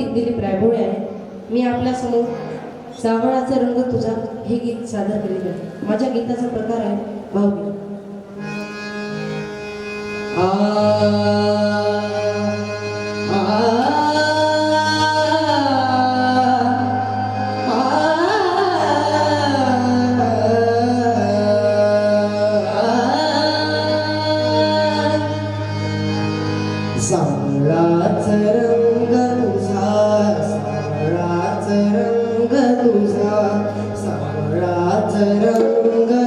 प्रतीक दिलीप रायभोळे आहे मी आपल्यासमोर सावळाचा रंग तुझा हे गीत सादर केले आहे माझ्या गीताचा प्रकार आहे भावगीत सावळाचा रंग संसार सफल रात रंगा